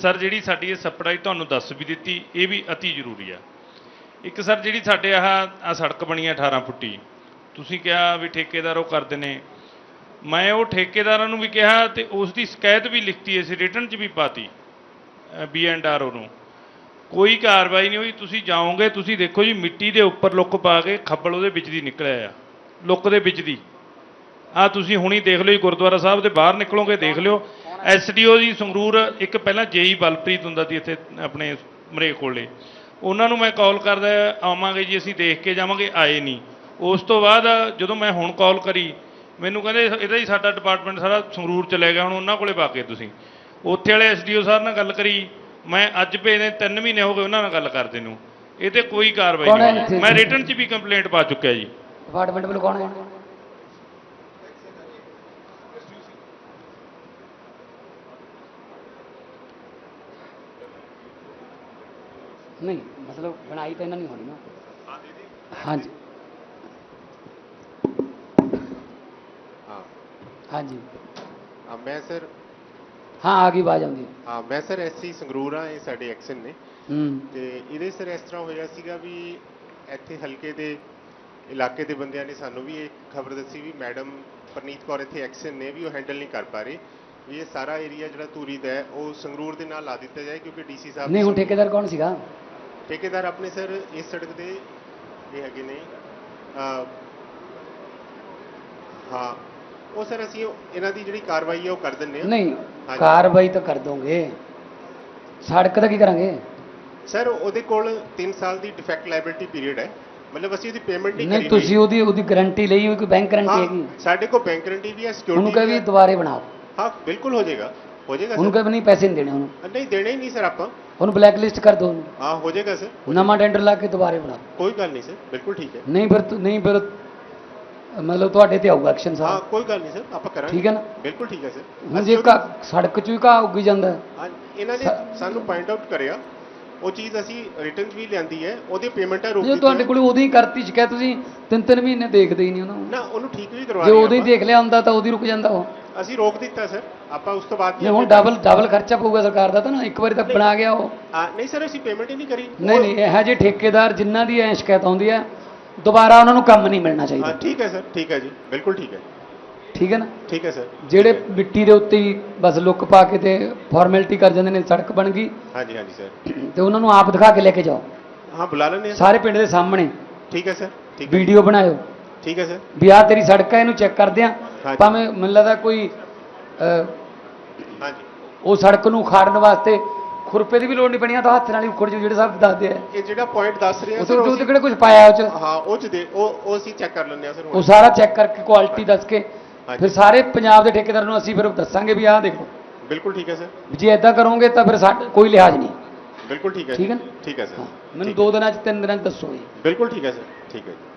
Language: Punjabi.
ਸਰ, ਜਿਹੜੀ ਸਾਡੀ ਇਹ ਸਪਲਾਈ ਤੁਹਾਨੂੰ ਦੱਸ ਵੀ ਦਿੱਤੀ, ਇਹ ਵੀ ਅਤੀ ਜ਼ਰੂਰੀ ਆ। ਇੱਕ ਸਰ, ਜਿਹੜੀ ਸਾਡੇ ਆਹ ਆ ਸੜਕ ਬਣੀ ਆ 18 ਫੁੱਟੀ, ਤੁਸੀਂ ਕਿਹਾ ਵੀ ਠੇਕੇਦਾਰ ਉਹ ਕਰਦੇ ਨੇ। ਮੈਂ ਉਹ ਠੇਕੇਦਾਰਾਂ ਨੂੰ ਵੀ ਕਿਹਾ ਤੇ ਉਸ ਦੀ ਸ਼ਿਕਾਇਤ ਵੀ ਲਿਖਤੀ ਅਸੀਂ, ਰਿਟਰਨ 'ਚ ਵੀ ਪਾਤੀ ਬੀ ਐਂਡ ਆਰ ਨੂੰ। ਕੋਈ ਕਾਰਵਾਈ ਨਹੀਂ ਹੋਈ, ਤੁਸੀਂ ਜਾਓਗੇ, ਤੁਸੀਂ ਦੇਖੋ ਜੀ, ਮਿੱਟੀ ਦੇ ਉੱਪਰ ਲੁੱਕ ਪਾ ਕੇ ਖੱਬਲ ਉਹਦੇ ਵਿੱਚ ਦੀ ਨਿਕਲਿਆ ਆ, ਲੁੱਕ ਦੇ ਵਿੱਚ ਦੀ। ਆ ਤੁਸੀਂ ਹੁਣੀ ਦੇਖ ਲਿਓ ਜੀ, ਗੁਰਦੁਆਰਾ ਸਾਹਿਬ ਦੇ ਬਾਹਰ ਨਿਕਲੋਗੇ, ਦੇਖ ਲਿਓ। ਐਸਡੀਓ ਜੀ ਸੰਗਰੂਰ ਇੱਕ ਪਹਿਲਾਂ ਜੇਈ ਬਲਪ੍ਰੀਤ ਹੁੰਦਾ ਸੀ ਇੱਥੇ ਆਪਣੇ ਮਰੇ ਕੋਲੇ। ਉਹਨਾਂ ਨੂੰ ਮੈਂ ਕਾਲ ਕਰਦਾ ਆਵਾਂਗੇ ਜੀ ਅਸੀਂ ਦੇਖ ਕੇ ਜਾਵਾਂਗੇ ਆਏ ਨਹੀਂ। ਉਸ ਤੋਂ ਬਾਅਦ ਜਦੋਂ ਮੈਂ ਹੁਣ ਕਾਲ ਕਰੀ ਮੈਨੂੰ ਕਹਿੰਦੇ ਇਹਦਾ ਹੀ ਸਾਡਾ ਡਿਪਾਰਟਮੈਂਟ ਸਾਰਾ ਸੰਗਰੂਰ ਚਲੇ ਗਿਆ ਹੁਣ ਉਹਨਾਂ ਕੋਲੇ ਪਾ ਕੇ ਤੁਸੀਂ। ਉੱਥੇ ਵਾਲੇ ਐਸਡੀਓ ਸਾਹਿਬ ਨਾਲ ਗੱਲ ਕਰੀ ਮੈਂ ਅੱਜ ਭੇਜਦੇ 3 ਮਹੀਨੇ ਹੋ ਗਏ ਉਹਨਾਂ ਨਾਲ ਗੱਲ ਕਰਦੇ ਨੂੰ। ਇਹ ਤੇ ਕੋਈ ਕਾਰਵਾਈ ਨਹੀਂ। ਮੈਂ ਰਿਟਰਨ 'ਚ ਵੀ ਕੰਪਲੇਂਟ ਪਾ ਚੁੱਕਿਆ ਜੀ। ਡਿਪਾਰਟਮੈਂਟ ਵੱਲੋਂ ਕੌਣ ਹੈ? ਨਹੀਂ ਮਤਲਬ ਬਣਾਈ ਤਾਂ ਇਹਨਾਂ ਨਹੀਂ ਹੋਣੀ ਨਾ। ਹਾਂਜੀ। ਹਾਂ। ਹਾਂਜੀ। ਹਾਂ, ਮੈਂ ਸਰ ਹਾਂ ਆ ਗਈ ਆਵਾਜ਼ ਆਉਂਦੀ। ਹੈ। ਹਾਂ ਮੈਂ ਸਰ ਐਸਸੀ ਸੰਗਰੂਰ ਆ ਇਹ ਸਾਡੇ ਐਕਸ਼ਨ ਨੇ। ਹੂੰ। ਤੇ ਇਹਦੇ ਸਰ ਇਸ ਤਰ੍ਹਾਂ ਹੋਇਆ ਸੀਗਾ ਵੀ ਇੱਥੇ ਹਲਕੇ ਦੇ ਇਲਾਕੇ ਦੇ ਬੰਦਿਆਂ ਨੇ ਸਾਨੂੰ ਵੀ ਇਹ ਖਬਰ ਦੱਸੀ ਵੀ ਮੈਡਮ ਪਰਨੀਤ ਕੌਰ ਇੱਥੇ ਐਕਸ਼ਨ ਨੇ ਵੀ ਉਹ ਹੈਂਡਲ ਨਹੀਂ ਕਰ ਪਾ ਰਹੇ। ਵੀ ਇਹ ਸਾਰਾ ਏਰੀਆ ਜਿਹੜਾ ਤੂਰੀ ਦਾ ਹੈ ਉਹ ਸੰਗਰੂਰ ਦੇ ਨਾਲ ਲਾ ਦਿੱਤਾ ਜਾਏ ਕਿਉਂਕਿ ਡੀਸੀ ਸਾਹਿਬ ਨਹੀਂ ਹੁਣ ਠੇਕੇਦਾਰ ਕੌਣ ਸੀਗਾ? ਠੇਕੇਦਾਰ ਆਪਣੇ ਸਰ ਇਸ ਸੜਕ ਦੇ ਇਹ ਹੈਗੇ ਨੇ। ਹਾਂ। ਉਹ ਸਰ ਅਸੀਂ ਇਹਨਾਂ ਦੀ ਜਿਹੜੀ ਕਾਰਵਾਈ ਹੈ ਉਹ ਕਰ ਦਿੰਨੇ ਆ ਨਹੀਂ। ਕਾਰਵਾਈ ਤਾਂ ਕਰ ਦੋਗੇ। ਸੜਕ ਦਾ ਕੀ ਕਰਾਂਗੇ? ਸਰ ਉਹਦੇ ਕੋਲ 3 ਸਾਲ ਦੀ ਡਿਫੈਕਟ ਲਾਇਬਿਲਿਟੀ ਪੀਰੀਅਡ ਹੈ। ਮਤਲਬ ਅਸੀਂ ਉਹਦੀ ਪੇਮੈਂਟ ਨਹੀਂ ਨਹੀਂ ਕਰੀ ਤੁਸੀਂ ਉਹਦੀ ਉਹਦੀ ਗਾਰੰਟੀ ਲਈ ਹੋਈ ਕੋਈ ਬੈਂਕ ਗਾਰੰਟੀ ਹੈਗੀ? ਸਾਡੇ ਕੋਲ ਬੈਂਕ ਗਰੰਟੀ ਵੀ ਹੈ ਉਹਨੂੰ ਸਿਕਿਉਰਿਟੀ ਕਹੇ ਵੀ ਦੁਬਾਰੇ ਬਣਾਓ ਹਾਂ ਬਿਲਕੁਲ ਹੋ ਜਾਏਗਾ। ਹੋ ਜਾਏਗਾ ਉਹਨੂੰ ਸਰ? ਕਹੇ ਵੀ ਨਹੀਂ ਪੈਸੇ ਨਹੀਂ ਦੇਣੇ ਉਹਨੂੰ। ਨਹੀਂ ਦੇਣੇ ਹੀ ਨਹੀਂ ਸਰ ਆਪਾਂ। ਉਹਨੂੰ ਬਲੈਕ ਲਿਸਟ ਕਰ ਦਿਓ ਉਹਨੂੰ। ਹਾਂ ਹੋ ਜਾਏਗਾ ਸਰ। ਨਵਾਂ ਟੈਂਡਰ ਲਾ ਕੇ ਦੁਬਾਰੇ ਬਣਾਓ ਕੋਈ ਗੱਲ ਨਹੀਂ ਸਰ ਬਿਲਕੁਲ ਠੀਕ ਹੈ। ਨਹੀਂ ਫਿਰ ਤੁ- ਨਹੀਂ ਫਿਰ ਮਤਲਬ ਤੁਹਾਡੇ ਤੇ ਆਊਗਾ ਐਕਸ਼ਨ ਹਾਂ ਸਾਰਾ ਕੋਈ ਗੱਲ ਨਹੀਂ ਸਰ ਆਪਾਂ ਕਰਾਂਗੇ। ਠੀਕ ਹੈ ਨਾ? ਬਿਲਕੁਲ ਠੀਕ ਹੈ ਸਰ। ਹੁਣ ਜੇ ਘਾਹ- ਸੜਕ 'ਚ ਵੀ ਘਾਹ ਉੱਗੀ ਜਾਂਦਾ ਹੈ, ਹਾਂ, ਇਹਨਾਂ ਨੇ ਸਰ- ਸਾਨੂੰ ਪੁਆਇੰਟ ਆਊਟ ਕਰਿਆ। ਉਹ ਚੀਜ਼ ਅਸੀਂ ਰਿਟਰਨ ਵੀ ਲਿਆਂਦੀ ਹੈ ਉਹਦੀ ਪੇਮੈਂਟਾਂ ਰੋਕ ਜੇ ਤੁਹਾਡੇ ਕੋਲ ਉਦੋਂ ਹੀ ਕਰਤੀ ਸ਼ਿਕਾਇਤ ਤੁਸੀਂ ਤਿੰਨ ਤਿੰਨ ਮਹੀਨੇ ਦੇਖਦੇ ਹੀ ਨਹੀਂ ਉਹਨੂੰ ਨਾ। ਉਹਨੂੰ ਠੀਕ ਵੀ ਕਰਵਾ ਜੇ ਰਹੇ ਉਦੋਂ ਹੀ ਆਪਾਂ। ਦੇਖ ਲਿਆ ਹੁੰਦਾ ਤਾਂ ਉਦੋਂ ਹੀ ਰੁਕ ਜਾਂਦਾ ਉਹ। ਅਸੀਂ ਰੋਕ ਦਿੱਤਾ ਸਰ। ਆਪਾਂ ਉਸ ਤੋਂ ਬਾਅਦ ਨਹੀਂ ਹੁਣ ਡਬਲ ਡਬਲ ਖਰਚਾ ਪਊਗਾ ਸਰਕਾਰ ਦਾ ਤਾਂ ਨਾ ਇੱਕ ਵਾਰੀ ਤਾਂ ਬਣਾ ਗਿਆ ਉਹ। ਨਹੀਂ ਸਰ ਅਸੀਂ ਪੇਮੈਂਟ ਹੀ ਨਹੀਂ ਕਰੀ। ਨਹੀਂ ਨਹੀਂ ਇਹੋ ਜਿਹੇ ਠੇਕੇਦਾਰ ਜਿਨ੍ਹਾਂ ਦੀ ਐ ਸ਼ਿਕਾਇਤ ਆਉਂਦੀ ਹੈ ਦੁਬਾਰਾ ਉਹਨਾਂ ਨੂੰ ਕੰਮ ਨਹੀਂ ਮਿਲਣਾ ਹਾਂ ਚਾਹੀਦਾ ਠੀਕ ਹੈ ਸਰ ਠੀਕ ਹੈ ਜੀ ਬਿਲਕੁਲ ਠੀਕ ਹੈ। ਠੀਕ ਹੈ ਨਾ? ਠੀਕ ਹੈ ਸਰ ਜਿਹੜੇ ਮਿੱਟੀ ਦੇ ਉੱਤੇ ਹੀ ਬਸ ਲੁੱਕ ਪਾ ਕੇ ਤੇ ਫਾਰਮੈਲਿਟੀ ਕਰ ਜਾਂਦੇ ਨੇ ਸੜਕ ਬਣ ਗਈ। ਹਾਂਜੀ ਹਾਂਜੀ ਸਰ। ਤੇ ਉਹਨਾਂ ਨੂੰ ਆਪ ਦਿਖਾ ਕੇ ਲੈ ਕੇ ਜਾਓ। ਹਾਂ ਬੁਲਾ ਹਾਂ। ਸਾਰੇ ਪਿੰਡ ਦੇ ਸਾਹਮਣੇ। ਠੀਕ ਹੈ ਸਰ ਠੀਕ ਵੀਡੀਓ ਬਣਾਇਓ। ਠੀਕ ਹੈ ਸਰ। ਵੀ ਆਹ ਤੇਰੀ ਸੜਕ ਹੈ ਇਹਨੂੰ ਚੈੱਕ ਕਰਦੇ ਆ। ਭਾਵੇਂ ਮੈਨੂੰ ਲੱਗਦਾ ਕੋਈ ਹਾਂਜੀ। ਉਹ ਸੜਕ ਨੂੰ ਖਾੜਨ ਵਾਸਤੇ ਖੁਰਪੇ ਦੀ ਵੀ ਲੋੜ ਨਹੀਂ ਪਣੀ ਆ ਤਾਂ ਹੱਥ ਨਾਲ ਹੀ ਉਖੜ ਜਾਓ ਜਿਹੜੇ ਸਾਹਿਬ ਦੱਸਦੇ ਆ। ਇਹ ਜਿਹੜਾ ਪੁਆਇੰਟ ਦੱਸ ਰਹੇ ਆ ਉਹ ਸਰ ਉਹ ਕਿਹੜੇ ਕੁਝ ਪਾਇਆ ਉਹ ਚ? ਹਾਂ ਉਹ ਚ ਦੇ ਉਹ ਉਹ ਅਸੀਂ ਚੈੱਕ ਕਰ ਲੈਂਦੇ ਆ ਸਰ ਉਹ ਸਾਰਾ ਚੈੱਕ ਕਰਕੇ ਕੁਆਲਿਟੀ ਦੱਸ ਕੇ। ਫਿਰ ਸਾਰੇ ਪੰਜਾਬ ਦੇ ਠੇਕੇਦਾਰਾਂ ਨੂੰ ਅਸੀਂ ਫਿਰ ਦੱਸਾਂਗੇ ਵੀ ਆਹ ਦੇਖੋ। ਬਿਲਕੁਲ ਠੀਕ ਹੈ ਸਰ। ਜੇ ਇਦਾਂ ਕਰੋਗੇ ਤਾਂ ਫਿਰ ਸਾਡਾ ਕੋਈ ਲਿਹਾਜ਼ ਨਹੀਂ। ਬਿਲਕੁਲ ਠੀਕ ਹੈ ਠੀਕ ਹੈ ਜੀ। ਠੀਕ ਹੈ ਸਰ। ਮੈਨੂੰ ਠੀਕ ਦੋ ਦਿਨਾਂ ਚ ਤਿੰਨ ਦਿਨਾਂ ਚ ਦੱਸੋ ਜੀ। ਬਿਲਕੁਲ ਠੀਕ ਹੈ ਸਰ ਠੀਕ ਹੈ ਜੀ।